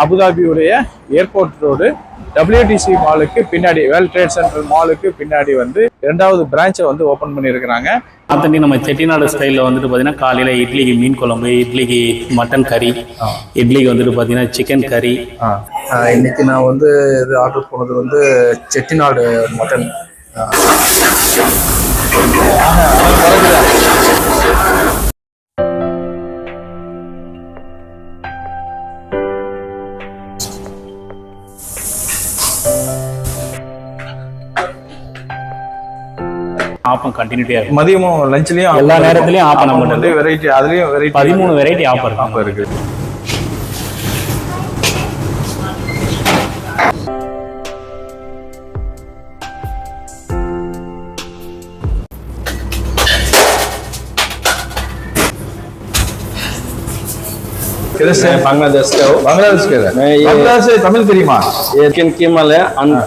அபுதாபியுடைய airport road WTC மாலுக்கு பின்னாடி world trade centre மாலுக்கு பின்னாடி வந்து இரண்டாவது பிரான்ச்சை வந்து ஓபன் பண்ணியிருக்கிறாங்க. ஆத்தண்டி நம்ம செட்டிநாடு ஸ்டைலில் வந்துட்டு பார்த்தீங்கன்னா காலையில் இட்லிக்கு மீன் குழம்பு இட்லிக்கு மட்டன் கறி இட்லிக்கு வந்துட்டு பார்த்தீங்கன்னா சிக்கன் கறி இன்னைக்கு நான் வந்து இது ஆர்டர் பண்ணது வந்து செட்டிநாடு மட்டன் ஆப்பம் கண்டினியூட்டியாக இருக்கும் மதியமும் லஞ்ச்லயும் எல்லா நேரத்துலயும் ஆப்பம் நம்ம வந்து வெரைட்டி அதுலயும் வெரைட்டி பதிமூணு வெரைட்டி ஆப்பம் இருக்கும் ஆப்பம் இருக்கு किधर से बांग्लादेश का हो बांग्लादेश के है मैं ये- बांग्लादेश से तमिल தெரியுமா ये चिकन कीमा है अन-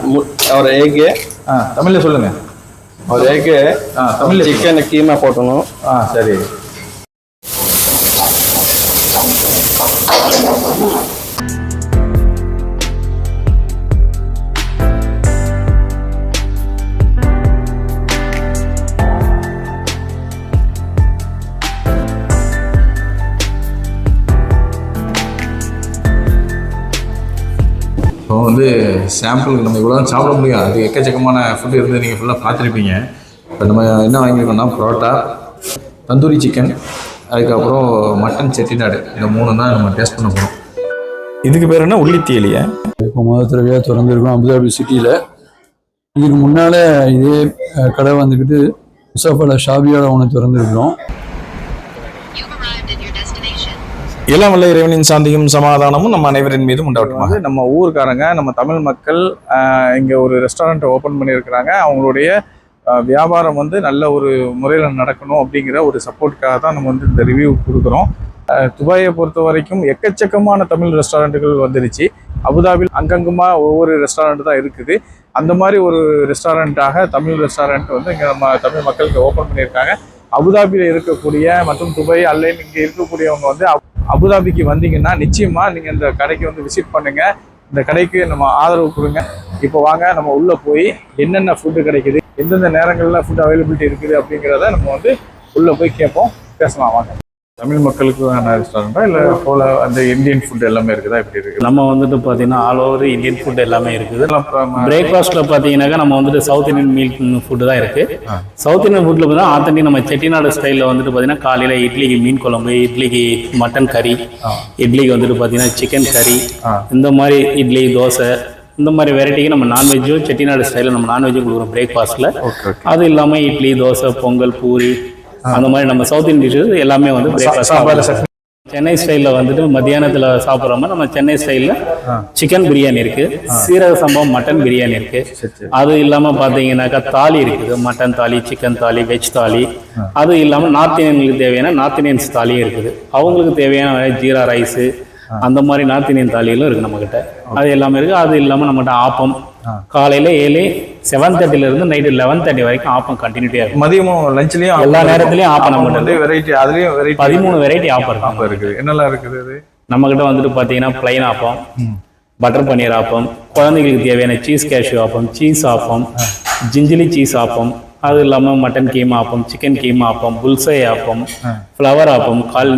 और एग है ஆ தமிழ்ல சொல்லுங்க ஒரு எக்கு தமிழ் சிக்கன் கீமா போட்டணும். ஆ சரி. இப்போ வந்து சாம்பிளுக்கு நம்ம இவ்வளோ சாப்பிட முடியும். அது எக்கச்சக்கமான ஃபுட் இருந்து நீங்கள் ஃபுல்லாக பார்த்துருப்பீங்க. இப்போ நம்ம என்ன வாங்கியிருக்கோம்னா பரோட்டா தந்தூரி சிக்கன் அதுக்கப்புறம் மட்டன் செட்டிநாடு. இந்த மூணு தான் நம்ம டேஸ்ட் பண்ண போகிறோம் இதுக்கு பேர் என்ன? உள்ளித்தியலியா இப்போ முதல் தடவையாக திறந்துருக்கோம் அபுதாபி சிட்டியில். இதுக்கு முன்னால் இதே கடை வந்துக்கிட்டு முசாஃபால ஷாபியாவில் ஒன்று திறந்துருக்கிறோம். இளம் வல்ல இறைவனின் சாந்தியும் சமாதானமும் நம்ம அனைவரின் மீதும் உண்டாகட்டும். நம்ம ஊருக்காரங்க நம்ம தமிழ் மக்கள் இங்கே ஒரு ரெஸ்டாரண்ட் ஓப்பன் பண்ணியிருக்கிறாங்க. அவங்களுடைய வியாபாரம் வந்து நல்ல ஒரு முறையில் நடக்கணும் அப்படிங்கிற ஒரு சப்போர்ட்காக தான் நம்ம வந்து இந்த ரிவ்யூ கொடுக்குறோம். துபாயை பொறுத்த வரைக்கும் எக்கச்சக்கமான தமிழ் ரெஸ்டாரண்ட்டுகள் வந்துருச்சு. அபுதாபில் அங்கங்குமா ஒவ்வொரு ரெஸ்டாரண்ட் தான் இருக்குது. அந்த மாதிரி ஒரு ரெஸ்டாரண்ட்டாக தமிழ் ரெஸ்டாரண்ட் வந்து இங்கே நம்ம தமிழ் மக்களுக்கு ஓப்பன் பண்ணியிருக்காங்க. அபுதாபியில் இருக்கக்கூடிய மற்றும் துபாய் அல்லது இங்கே இருக்கக்கூடியவங்க வந்து அபுதாபிக்கு வந்தீங்கன்னா நிச்சயமாக நீங்கள் இந்த கடைக்கு வந்து விசிட் பண்ணுங்கள் இந்த கடைக்கு நம்ம ஆதரவு கொடுங்க. இப்போ வாங்க நம்ம உள்ளே போய் என்னென்ன ஃபுட்டு கிடைக்குது எந்தெந்த நேரங்களில் ஃபுட் அவைலபிலிட்டி இருக்குது அப்படிங்கிறத நம்ம வந்து உள்ளே போய் கேட்போம். பேசலாம் வாங்க. தமிழ் மக்களுக்கான ரெஸ்டாரண்டா இல்லை போல அந்த இந்தியன் ஃபுட் எல்லாமே இருக்குதா? இப்படி இருக்கு? நம்ம வந்துட்டு பார்த்தீங்கன்னா ஆல் ஓவர் இந்தியன் ஃபுட் எல்லாமே இருக்குது. பிரேக்ஃபாஸ்ட்டில் பார்த்தீங்கன்னாக்கா நம்ம வந்துட்டு சவுத் இந்தியன் மீல் ஃபுட்டு தான் இருக்குது சவுத் இந்தியன் ஃபுட்டில் பார்த்தீங்கன்னா ஆத்தண்டி நம்ம செட்டிநாடு ஸ்டைலில் வந்துட்டு பார்த்தீங்கன்னா காலையில் இட்லிக்கு மீன் குழம்பு இட்லிக்கு மட்டன் கறி இட்லிக்கு வந்துட்டு பார்த்தீங்கன்னா சிக்கன் கறி இந்த மாதிரி இட்லி தோசை இந்த மாதிரி வெரைட்டிக்கு நம்ம நான்வெஜ்ஜும் செட்டிநாடு ஸ்டைலில் நம்ம நான்வெஜ்ஜும் கொடுக்குறோம் பிரேக்ஃபாஸ்ட்டில் அது இல்லாமல் இட்லி தோசை பொங்கல் பூரி அந்த மாதிரி நம்ம சவுத் இந்தியன் டிஷ்ஷஸ் எல்லாமே வந்து பிரேக்ஃபாஸ்ட் சென்னை ஸ்டைலில் வந்துட்டு மத்தியானத்தில் சாப்பிட்ற மாதிரி நம்ம சென்னை ஸ்டைலில் சிக்கன் பிரியாணி இருக்கு. சீரக சம்பவம் மட்டன் பிரியாணி இருக்கு. அது இல்லாமல் பார்த்தீங்கன்னாக்கா தாலி இருக்குது. மட்டன் தாலி சிக்கன் தாலி வெஜ் தாலி அது இல்லாமல் நார்த் இந்தியனுக்கு தேவையான நார்த் இந்தியன்ஸ் தாலியும் இருக்குது. அவங்களுக்கு தேவையான ஜீரா ரைஸு அந்த மாதிரி நார்த் இந்தியன் தாலிகளும் இருக்கு நம்மக்கிட்ட அது எல்லாமே இருக்கு. அது இல்லாமல் நம்மகிட்ட ஆப்பம். காலையில் ஏழு செவன் இருந்து நைட்டு லெவன் தேர்ட்டி வரைக்கும் ஆப்பம் கண்டினியூட்டியாக இருக்கும் மதியமும் லஞ்ச்லயும் எல்லா நேரத்துலயும் ஆப்பம் நம்ம வந்து வெரைட்டி அதுலயும் வெரைட்டி பதிமூணு வெரைட்டி ஆப்பம் இருக்கு ஆப்பம் இருக்குது. என்னெல்லாம் இருக்குது அது நம்மக்கிட்ட வந்துட்டு பார்த்தீங்கன்னா பிளைன் ஆப்பம் பட்டர் பன்னீர் ஆப்பம் குழந்தைகளுக்கு தேவையான cheese cashew appam cheese appam gingelly cheese appam அது இல்லாமல் mutton keema appam chicken keema appam bullseye appam flower appam கால்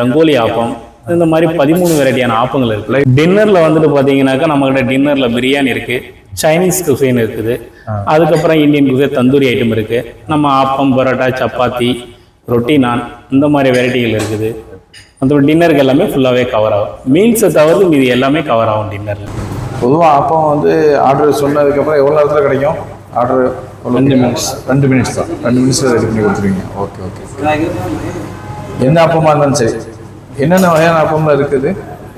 ரங்கோலி ஆப்பம் இந்த மாதிரி பதிமூணு வெரைட்டியான ஆப்பங்கள் இருக்கு. டின்னரில் வந்துட்டு பார்த்தீங்கன்னாக்கா நம்மக்கிட்ட டின்னரில் பிரியாணி இருக்கு. சைனீஸ் குசைன் இருக்குது. அதுக்கப்புறம் இந்தியன் குசை தந்தூரி ஐட்டம் இருக்கு. நம்ம ஆப்பம் பரோட்டா சப்பாத்தி ரொட்டி நான் இந்த மாதிரி வெரைட்டிகள் இருக்குது. அந்த டின்னருக்கு எல்லாமே ஃபுல்லாகவே கவர் ஆகும். மீல்ஸை தவிர்த்து மீதி எல்லாமே கவர் ஆகும் டின்னரில் பொதுவாக அப்போ வந்து ஆர்டர் சொன்னதுக்கப்புறம் எவ்வளோ நேரத்தில் கிடைக்கும்? ஆர்டர் ரெண்டு மினிட்ஸ் ரெண்டு மினிட்ஸ் தான். ரெண்டு மினிட்ஸில் ரெடி பண்ணி கொடுத்துருவீங்க. ஓகே ஓகே எந்த அப்பமாக இருந்தாலும் சரி. என்னென்ன வகையான அப்பம்லாம் இருக்குது?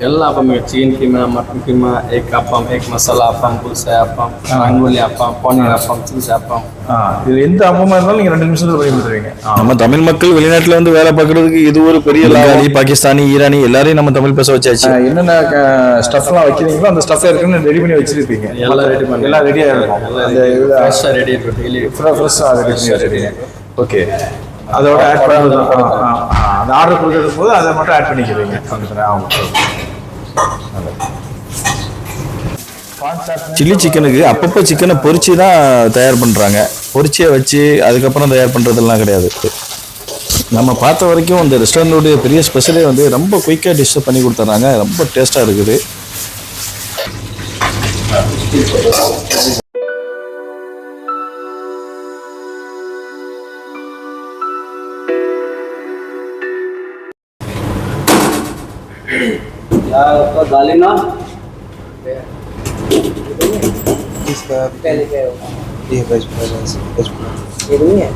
எல்லா அப்பமே chicken keema mutton keema egg appam egg masala appam புதுசா அப்பம் ரங்கோலி அப்பம் பன்னீர் அப்பம் சீஸ் அப்பம். இது எந்த அப்பமா இருந்தாலும் நீங்க ரெண்டு நிமிஷத்துல பண்ணி கொடுத்துருவீங்க. நம்ம தமிழ் மக்கள் வெளிநாட்டுல வந்து வேலை பார்க்கறதுக்கு இது ஒரு பெரிய லாபி பாகிஸ்தானி ஈரானி எல்லாரையும் நம்ம தமிழ் பேச வச்சாச்சு. என்னென்ன ஸ்டஃப்லாம் வைக்கிறீங்களோ அந்த ஸ்டஃப் இருக்குன்னு ரெடி பண்ணி வச்சிருப்பீங்க. எல்லாம் ரெடி பண்ணி எல்லாம் ரெடியா இருக்கும். அந்த ஃப்ரெஷ்ஷா ரெடி இருக்கும் டெய்லி ஃப்ரெஷ்ஷா ரெடி ஓகே அதோட ஆட் பண்ணி அந்த ஆர்டர் கொடுக்கறது போது அதை மட்டும் ஆட் பண்ணிக்கிறீங்க. ஆமாம் சில்லி சிக்கனுக்கு அப்பப்போ சிக்கனை பொரிச்சு தான் தயார் பண்ணுறாங்க பொரிச்சியை வச்சு அதுக்கப்புறம் தயார் பண்ணுறதெல்லாம் கிடையாது. நம்ம பார்த்த வரைக்கும் இந்த ரெஸ்டாரண்ட்டுடைய பெரிய ஸ்பெஷலே வந்து ரொம்ப குயிக்காக டிஷ்ஷை பண்ணி கொடுத்துட்றாங்க ரொம்ப டேஸ்ட்டாக இருக்குது. उसको डाले ना इसका पहले क्या होगा ये वेज प्लस वेज प्लस ये नहीं है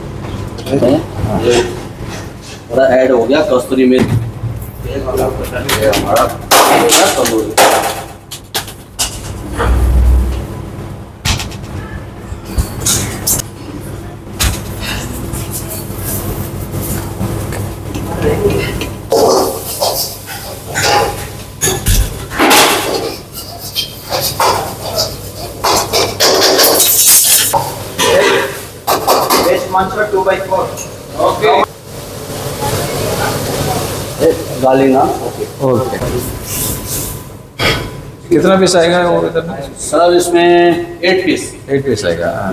थोड़ा ऐड हो गया कस्तूरी मिर्च हमारा तंदूरी Thank you. ओके कितना पीस आएगा वो इधर सर इसमें एट पीस एट पीस आएगा हाँ।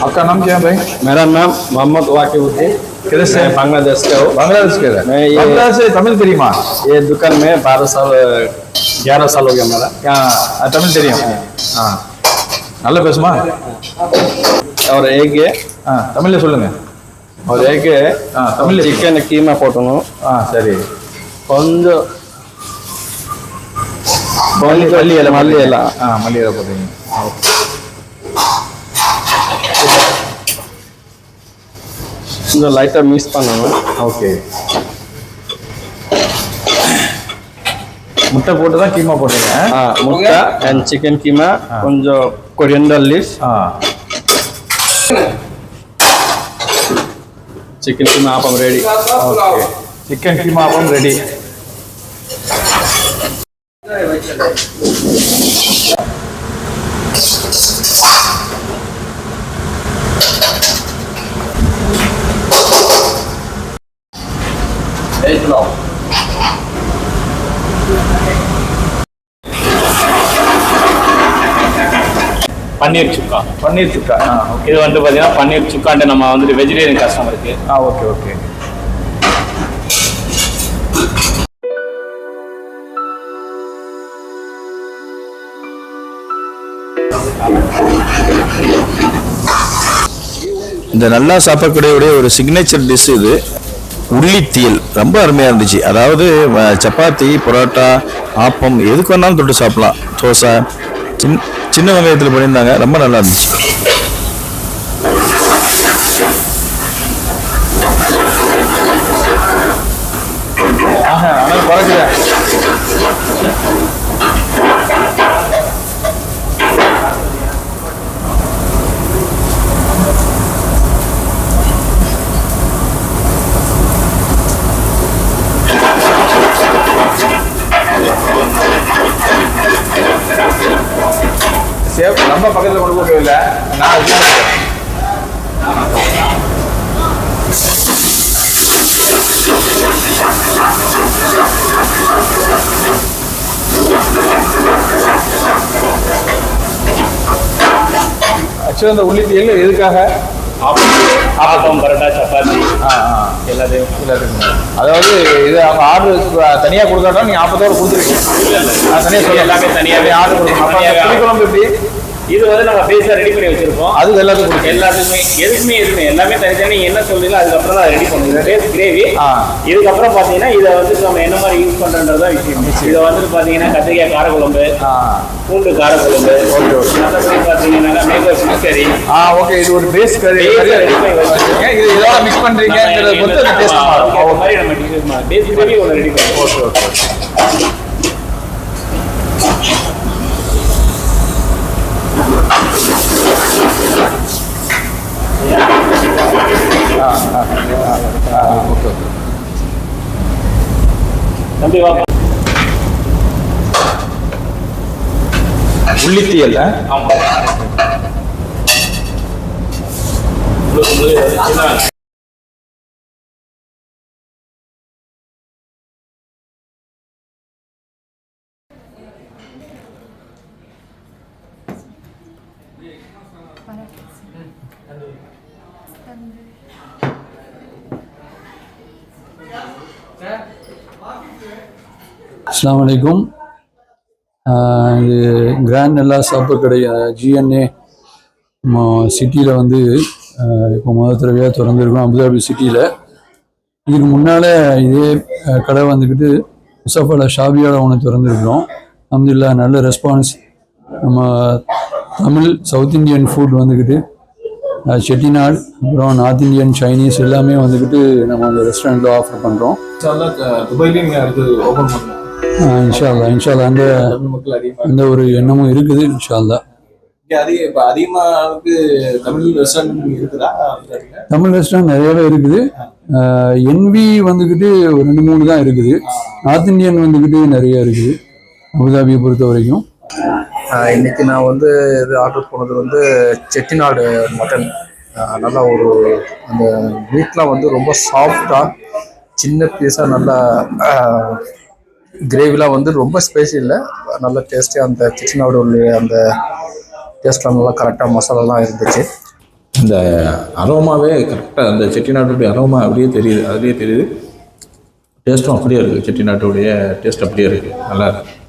आपका नाम क्या है भाई मेरा नाम मोहम्मद वाकिउद्दीन किधर से मैं बांग्लादेश का हूँ बांग्लादेश के मैं ये- बांग्लादेश से तमिल தெரியுமா ये दुकान में बारह साल ग्यारह साल हो गया मेरा ஆ, தமிழ் தெரியும் ஆ நல்லா பேசுமா और एक है ஆ தமிழ்ல சொல்லுங்க और एक है ஆ தமிழ்ல चिकन कीमा போட்டணும் ஆ சரி கொஞ்சம் கொஞ்சம் மல்லி இலை மல்லி இலை ஆ மல்லிகை போடுறீங்க கொஞ்சம் லைட்டாக மிக்ஸ் பண்ணணும். ஓகே முட்டை போட்டு தான் கீமா போடுறீங்க ஆ முட்டை அண்ட் சிக்கன் கீமா கொஞ்சம் கொரியண்டர் லீஃப் ஆ. Chicken keema appam ready okay chicken keema appam ready சொல்லும் பன்னீர் சுக்கா. பன்னீர் சுக்கா இது வந்து பார்த்தீங்கன்னா பன்னீர் சுக்கான்ட்டு நம்ம வந்துட்டு வெஜிடேரியன் கஸ்டமருக்கு ஆ ஓகே ஓகே. இந்த நல்லா சாப்பிடக்கூடிய ஒரு சிக்னேச்சர் டிஷ் இது. உள்ளித்தீல் ரொம்ப அருமையாக இருந்துச்சு. அதாவது சப்பாத்தி பரோட்டா ஆப்பம் எதுக்கு வேணாலும் தொட்டு சாப்பிட்லாம். தோசை சின் சின்ன வெங்காயத்தில் பண்ணியிருந்தாங்க. ரொம்ப நல்லா இருந்துச்சு. ரொம்ப பக்கத்தில் கொண்டு போக இல்லை நான். ஆக்சுவலாக அந்த உள்ளித்தியல் எதுக்காக? ஆப்பம் பரோட்டா சப்பாத்தி. எல்லாத்தையும். எல்லாத்துக்கும் அதாவது இது அவங்க ஆர்டர் தனியாக கொடுக்காட்டா நீங்கள் ஆப்பத்தோட கொடுத்துருக்கீங்க. தனியாக எல்லாமே தனியாவே ஆர்டர் கொடுக்கணும். அப்போ புளிக்குழம்பு எப்படி? இது வந்து நம்ம பேஸாக ரெடி பண்ணி வச்சிருக்கோம். அது எல்லாத்துக்கும் எல்லாத்துக்குமே எதுக்குமே எதுவுமே எல்லாமே தனித்தனி. என்ன சொல்றீங்களோ அதுக்கப்புறம் தான் ரெடி பண்ணுவோம். Base gravy. இதுக்கப்புறம் பார்த்தீங்கன்னா இதை வந்து நம்ம என்ன மாதிரி யூஸ் பண்ணுறதுதான் விஷயம். இதை வந்து பார்த்தீங்கன்னா கத்திரிக்காய் காரக்குழம்பு பூண்டு காரக்குழம்பு. மற்றபடி பார்த்தீங்கன்னா மேங்கோ ஃபிஷ் கறி ஆ ஓகே. இது ஒரு பேஸ் கறி ready பண்ணி வச்சிருக்கீங்க. இது இதோட மிக்ஸ் பண்றீங்கங்கிறத பொறுத்து அந்த டேஸ்ட் மாறும். அந்த மாதிரி நம்ம டிஷஸ் பேஸ் கிரேவி ஒன்று ரெடி பண்ணுவோம் ஓகே ஓகே ஆ ஓகே ஓகே தம்பி வா உள்ளித்தியல் ஆமாம் அஸ்லாம் வலைக்கும். ஆஹ் இது கிராண்ட் நல்லா சாப்பு கடை ஜிஎன்ஏ சிட்டியில் வந்து இப்போ முதல் தடவையாக திறந்துருக்கோம் அபுதாபி சிட்டியில். இதுக்கு முன்னால் இதே கடை வந்துக்கிட்டு முசாஃபால ஷாபியாவில் ஒன்று திறந்துருக்கிறோம். அல்ஹம்துலில்லாஹ் நல்ல ரெஸ்பான்ஸ் நம்ம தமிழ் சவுத் இந்தியன் ஃபுட் வந்துக்கிட்டு செட்டிநாடு அப்புறம் நார்த் இந்தியன் சைனீஸ் எல்லாமே வந்துக்கிட்டு நம்ம அந்த ரெஸ்டாரண்ட்டில் ஆஃபர் பண்ணுறோம் துபாயிலையும் அடுத்து ஓப்பன் பண்ணணும். இன்ஷா அல்லா இன்ஷா அல்லா அந்த அந்த ஒரு எண்ணமும் இருக்குது இன்ஷா அல்லா இங்கே அதிக இப்போ அதிகமாக அளவுக்கு தமிழ் ரெஸ்டாரண்ட் இருக்குதா? தமிழ் ரெஸ்டாரண்ட் நிறையவே இருக்குது. என்வி வந்துக்கிட்டு ஒரு ரெண்டு மூணு தான் இருக்குது. நார்த் இந்தியன் வந்துக்கிட்டு நிறைய இருக்குது அபுதாபியை பொறுத்த வரைக்கும் இன்னைக்கு நான் வந்து இது ஆர்டர் போனது வந்து செட்டிநாடு மட்டன் நல்லா ஒரு அந்த மீட்லாம் வந்து ரொம்ப சாஃப்டாக சின்ன பீஸாக நல்லா கிரேவிலாம் வந்து ரொம்ப ஸ்பைசி இல்லை. நல்ல டேஸ்ட்டாக அந்த செட்டிநாடு உள்ள அந்த டேஸ்ட்லாம் நல்லா கரெக்டாக மசாலாலாம் இருந்துச்சு. இந்த அரோமாவே கரெக்டாக அந்த செட்டிநாட்டுடைய அரோமா அப்படியே தெரியுது அதுலேயே தெரியுது. டேஸ்ட்டும் அப்படியே இருக்குது செட்டிநாட்டுடைய டேஸ்ட் அப்படியே இருக்குது நல்லா இருக்குது